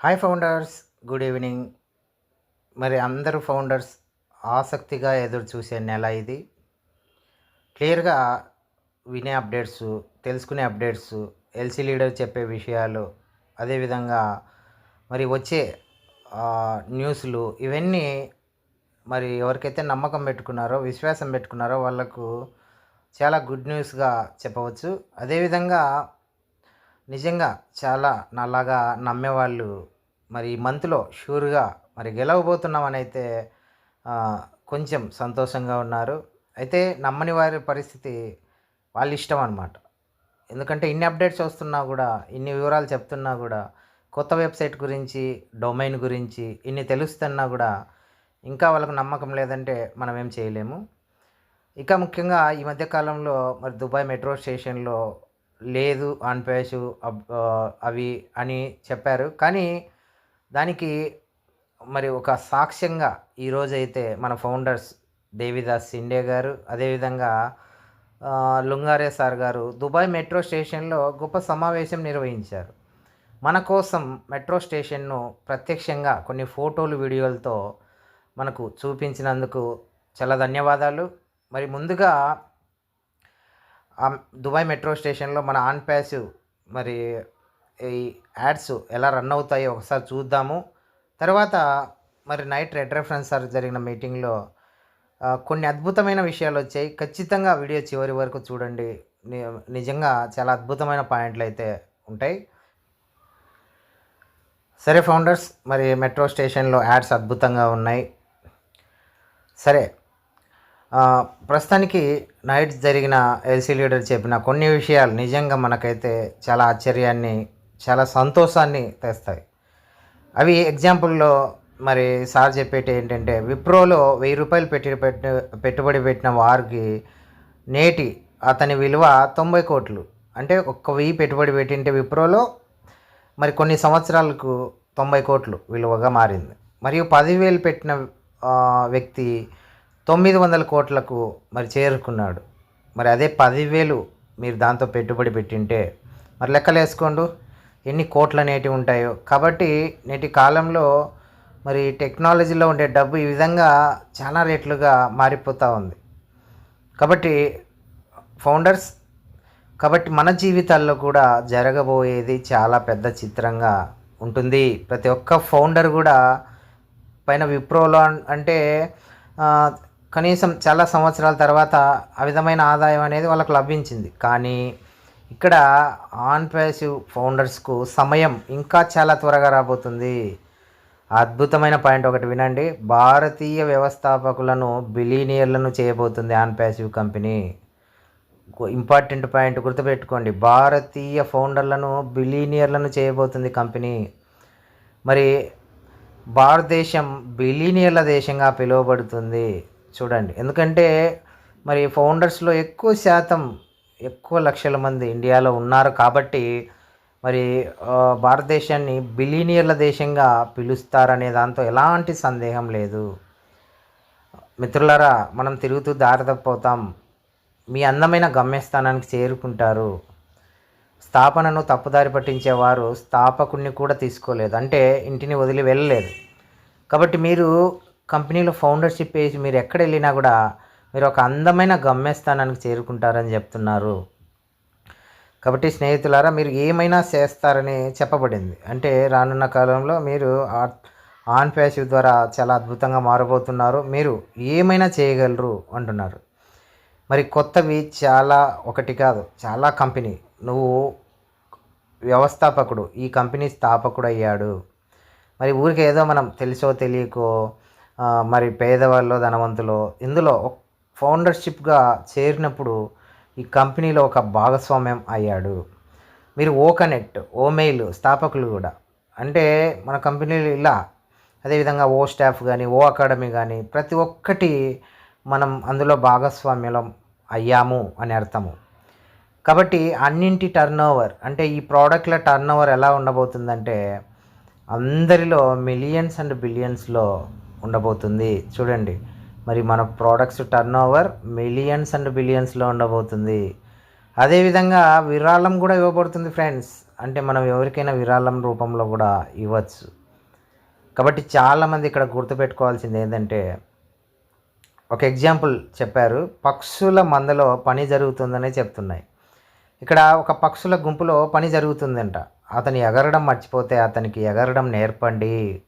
Hi founders good evening మరి అందరూ founders ఆసక్తిగా ఎదురు చూసే నెల ఇది. క్లియర్గా వినే అప్డేట్స్ తెలుసుకునే అప్డేట్స్ ఎల్సీ లీడర్ చెప్పే విషయాలు అదేవిధంగా మరి వచ్చే న్యూస్లు ఇవన్నీ మరి ఎవరికైతే నమ్మకం పెట్టుకున్నారో విశ్వాసం పెట్టుకున్నారో వాళ్ళకు చాలా గుడ్ న్యూస్గా చెప్పవచ్చు. అదేవిధంగా నిజంగా చాలా నాలాగా నమ్మేవాళ్ళు మరి ఈ మంత్లో షూర్గా మరి గెలవబోతున్నామని అయితే కొంచెం సంతోషంగా ఉన్నారు. అయితే నమ్మని వారి పరిస్థితి వాళ్ళ ఇష్టం అనమాట ఎందుకంటే ఇన్ని అప్డేట్స్ వస్తున్నా కూడా ఇన్ని వివరాలు చెప్తున్నా కూడా కొత్త వెబ్సైట్ గురించి డొమైన్ గురించి ఇన్ని తెలుస్తున్నా కూడా ఇంకా వాళ్ళకు నమ్మకం లేదంటే మనం ఏం చేయలేము. ఇక ముఖ్యంగా ఈ మధ్యకాలంలో మరి దుబాయ్ మెట్రో స్టేషన్లో లేదు అన్పేషు అవి అని చెప్పారు. కానీ దానికి మరి ఒక సాక్ష్యంగా ఈరోజైతే మన ఫౌండర్స్ దేవిదాస్ సిండే గారు అదేవిధంగా లుంగారే సార్ గారు దుబాయ్ మెట్రో స్టేషన్లో గొప్ప సమావేశం నిర్వహించారు. మన కోసం మెట్రో స్టేషన్ను ప్రత్యక్షంగా కొన్ని ఫోటోలు వీడియోలతో మనకు చూపించినందుకు చాలా ధన్యవాదాలు. మరి ముందుగా దుబాయ్ మెట్రో స్టేషన్లో మన ఆన్ ప్యాసివ్ మరి ఈ యాడ్స్ ఎలా రన్ అవుతాయో ఒకసారి చూద్దాము. తర్వాత మరి నైట్ రెడ్ రెఫరెన్స్ సార్ జరిగిన మీటింగ్లో కొన్ని అద్భుతమైన విషయాలు వచ్చాయి. ఖచ్చితంగా వీడియో చివరి వరకు చూడండి. నిజంగా చాలా అద్భుతమైన పాయింట్లు అయితే ఉంటాయి. సరే ఫౌండర్స్ మరి మెట్రో స్టేషన్లో యాడ్స్ అద్భుతంగా ఉన్నాయి. సరే ప్రస్తుతానికి నైట్ జరిగిన ఎల్సీ లీడర్ చెప్పిన కొన్ని విషయాలు నిజంగా మనకైతే చాలా ఆశ్చర్యాన్ని చాలా సంతోషాన్ని తెస్తాయి. అవి ఎగ్జాంపుల్లో మరి సార్ చెప్పేటి ఏంటంటే విప్రోలో వెయ్యి రూపాయలు పెట్టి పెట్టి పెట్టుబడి పెట్టిన వారికి నేటి అతని విలువ తొంభై కోట్లు. అంటే ఒక్క వెయ్యి పెట్టుబడి పెట్టింటే విప్రోలో మరి కొన్ని సంవత్సరాలకు తొంభై కోట్లు విలువగా మారింది. మరియు పదివేలు పెట్టిన వ్యక్తి తొమ్మిది వందల కోట్లకు మరి చేరుకున్నాడు. మరి అదే పదివేలు మీరు దాంతో పెట్టుబడి పెట్టింటే మరి లెక్కలు వేసుకోండు ఎన్ని కోట్ల నేటి ఉంటాయో. కాబట్టి నేటి కాలంలో మరి టెక్నాలజీలో ఉండే డబ్బు ఈ విధంగా చాలా రేట్లుగా మారిపోతూ ఉంది. కాబట్టి ఫౌండర్స్ కాబట్టి మన జీవితాల్లో కూడా జరగబోయేది చాలా పెద్ద చిత్రంగా ఉంటుంది. ప్రతి ఒక్క ఫౌండర్ కూడా పైన విప్రోలో అంటే కనీసం చాలా సంవత్సరాల తర్వాత ఆ విధమైన ఆదాయం అనేది వాళ్ళకు లభించింది. కానీ ఇక్కడ ఆన్ ప్యాసివ్ ఫౌండర్స్కు సమయం ఇంకా చాలా త్వరగా రాబోతుంది. అద్భుతమైన పాయింట్ ఒకటి వినండి. భారతీయ వ్యవస్థాపకులను బిలీనియర్లను చేయబోతుంది on passive company. Important point గుర్తుపెట్టుకోండి. భారతీయ ఫౌండర్లను బిలీనియర్లను చేయబోతుంది కంపెనీ. మరి భారతదేశం బిలీనియర్ల దేశంగా పిలువబడుతుంది. చూడండి. ఎందుకంటే మరి ఫౌండర్స్లో ఎక్కువ శాతం ఎక్కువ లక్షల మంది ఇండియాలో ఉన్నారు కాబట్టి మరి భారతదేశాన్ని బిలీనియర్ల దేశంగా పిలుస్తారనే దాంతో ఎలాంటి సందేహం లేదు. మిత్రులరా మనం తిరుగుతూ దారి తప్పిపోతాం మీ అందమైన గమ్యస్థానానికి చేరుకుంటారు. స్థాపనను తప్పుదారి పట్టించేవారు స్థాపకుడిని కూడా తీసుకోలేదు. అంటే ఇంటిని వదిలి వెళ్ళలేదు. కాబట్టి మీరు కంపెనీలో ఫౌండర్షిప్ వేసి మీరు ఎక్కడ వెళ్ళినా కూడా మీరు ఒక అందమైన గమ్యస్థానానికి చేరుకుంటారని చెప్తున్నారు. కాబట్టి స్నేహితులారా మీరు ఏమైనా చేస్తారని చెప్పబడింది. అంటే రానున్న కాలంలో మీరు ఆన్ ప్యాసివ్ ద్వారా చాలా అద్భుతంగా మారబోతున్నారు. మీరు ఏమైనా చేయగలరు అంటున్నారు. మరి కొత్తవి చాలా ఒకటి కాదు చాలా కంపెనీ. నువ్వు వ్యవస్థాపకుడు ఈ కంపెనీ స్థాపకుడు అయ్యాడు మరి ఊరికి ఏదో మనం తెలుసో తెలియకో మరి పేదవాళ్ళు ధనవంతులు ఇందులో ఫౌండర్షిప్గా చేరినప్పుడు ఈ కంపెనీలో ఒక భాగస్వామ్యం అయ్యాడు. మీరు ఓ కనెక్ట్ ఓ మెయిల్ స్థాపకులు కూడా. అంటే మన కంపెనీలు ఇలా అదేవిధంగా ఓ స్టాఫ్ కానీ ఓ అకాడమీ కానీ ప్రతి ఒక్కటి మనం అందులో భాగస్వామ్యం అయ్యాము అని అర్థము. కాబట్టి అన్నింటి టర్న్ ఓవర్ అంటే ఈ ప్రోడక్ట్ల టర్న్ ఓవర్ ఎలా ఉండబోతుందంటే అందరిలో మిలియన్స్ అండ్ బిలియన్స్లో ఉండబోతుంది. చూడండి. మరి మన products turn over millions and బిలియన్స్లో ఉండబోతుంది. అదేవిధంగా విరాళం కూడా ఇవ్వబడుతుంది ఫ్రెండ్స్ అంటే మనం ఎవరికైనా విరాళం రూపంలో కూడా ఇవ్వచ్చు. కాబట్టి చాలామంది ఇక్కడ గుర్తుపెట్టుకోవాల్సింది ఏంటంటే ఒక ఎగ్జాంపుల్ చెప్పారు. పక్షుల మందలో పని జరుగుతుందనే చెప్తున్నాయి. ఇక్కడ ఒక పక్షుల గుంపులో పని జరుగుతుందంట. అతను ఎగరడం మర్చిపోతే అతనికి ఎగరడం నేర్పండి.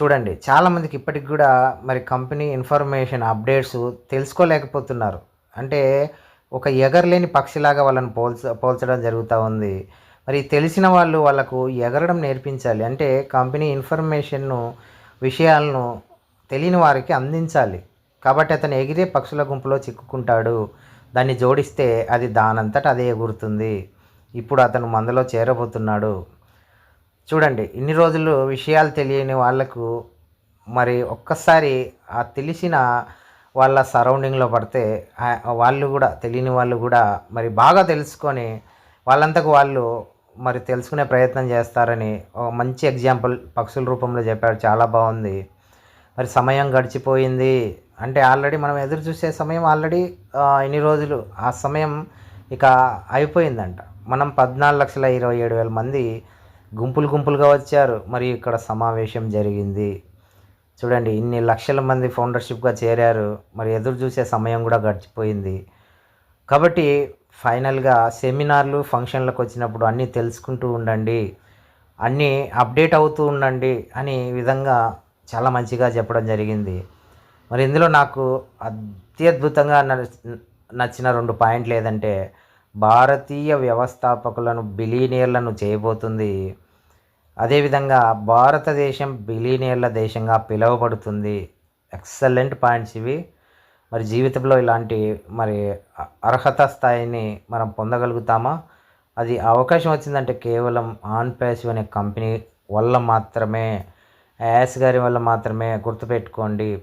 చూడండి చాలామందికి ఇప్పటికి కూడా మరి కంపెనీ ఇన్ఫర్మేషన్ అప్డేట్స్ తెలుసుకోలేకపోతున్నారు. అంటే ఒక ఎగరలేని పక్షిలాగా వాళ్ళని పోల్చ పోల్చడం జరుగుతూ ఉంది. మరి తెలిసిన వాళ్ళు వాళ్ళకు ఎగరడం నేర్పించాలి. అంటే కంపెనీ ఇన్ఫర్మేషన్ను విషయాలను తెలియని వారికి అందించాలి. కాబట్టి అతను ఎగిరే పక్షుల గుంపులో చిక్కుకుంటాడు. దాన్ని జోడిస్తే అది దానంతట అదే ఎగురుతుంది. ఇప్పుడు అతను మందలో చేరబోతున్నాడు. చూడండి ఇన్ని రోజులు విషయాలు తెలియని వాళ్ళకు మరి ఒక్కసారి ఆ తెలిసిన వాళ్ళ సరౌండింగ్లో పడితే వాళ్ళు కూడా తెలియని వాళ్ళు కూడా మరి బాగా తెలుసుకొని వాళ్ళంతకు వాళ్ళు మరి తెలుసుకునే ప్రయత్నం చేస్తారని ఒక మంచి ఎగ్జాంపుల్ పక్షుల రూపంలో చెప్పాడు. చాలా బాగుంది. మరి సమయం గడిచిపోయింది. అంటే ఆల్రెడీ మనం ఎదురు చూసే సమయం ఆల్రెడీ ఇన్ని రోజులు ఆ సమయం ఇక అయిపోయిందంట. మనం పద్నాలుగు లక్షల ఇరవై ఏడు వేల మంది గుంపులు గుంపులుగా వచ్చారు. మరి ఇక్కడ సమావేశం జరిగింది. చూడండి ఇన్ని లక్షల మంది ఫౌండర్షిప్గా చేరారు. మరి ఎదురు చూసే సమయం కూడా గడిచిపోయింది. కాబట్టి ఫైనల్గా సెమినార్లు ఫంక్షన్లకు వచ్చినప్పుడు అన్నీ తెలుసుకుంటూ ఉండండి. అన్నీ అప్డేట్ అవుతూ ఉండండి అని విధంగా చాలా మంచిగా చెప్పడం జరిగింది. మరి ఇందులో నాకు అత్యద్భుతంగా నచ్చిన రెండు పాయింట్లు ఏదంటే భారతీయ వ్యవస్థాపకులను బిలీనియర్లను చేయబోతుంది. అదేవిధంగా భారతదేశం బిలీనియర్ల దేశంగా పిలువబడుతుంది. ఎక్సలెంట్ పాయింట్స్ ఇవి. మరి జీవితంలో ఇలాంటి మరి అర్హత స్థాయిని మనం పొందగలుగుతామా? అది అవకాశం వచ్చిందంటే కేవలం ఆన్ ప్యాసివ్ అనే కంపెనీ వల్ల మాత్రమే యాస్ గారి వల్ల మాత్రమే గుర్తుపెట్టుకోండి.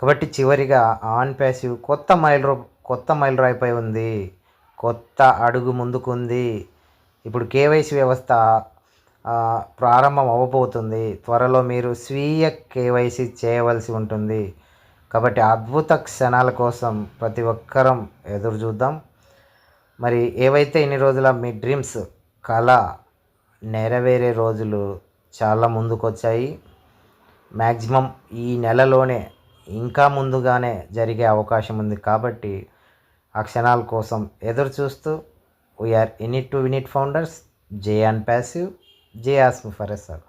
కాబట్టి చివరిగా ఆన్ ప్యాసివ్ కొత్త మైల్ రో కొత్త మైల్ రాయిపై ఉంది. కొత్త అడుగు ముందుకుంది. ఇప్పుడు కేవైసీ వ్యవస్థ ప్రారంభం అవ్వబోతుంది. త్వరలో మీరు స్వీయ కేవైసీ చేయవలసి ఉంటుంది. కాబట్టి అద్భుత క్షణాల కోసం ప్రతి ఒక్కరం ఎదురు చూద్దాం. మరి ఏవైతే ఇన్ని రోజుల మీ డ్రీమ్స్ కళ నెరవేరే రోజులు చాలా ముందుకొచ్చాయి. మ్యాక్సిమం ఈ నెలలోనే ఇంకా ముందుగానే జరిగే అవకాశం ఉంది కాబట్టి ఆ క్షణాల కోసం ఎదురు చూస్తూ వీఆర్ ఇన్ టు వినిట్ ఫౌండర్స్ జే అండ్ ప్యాసివ్ జే ఆస్మి ఫర్ ఎస్ సార్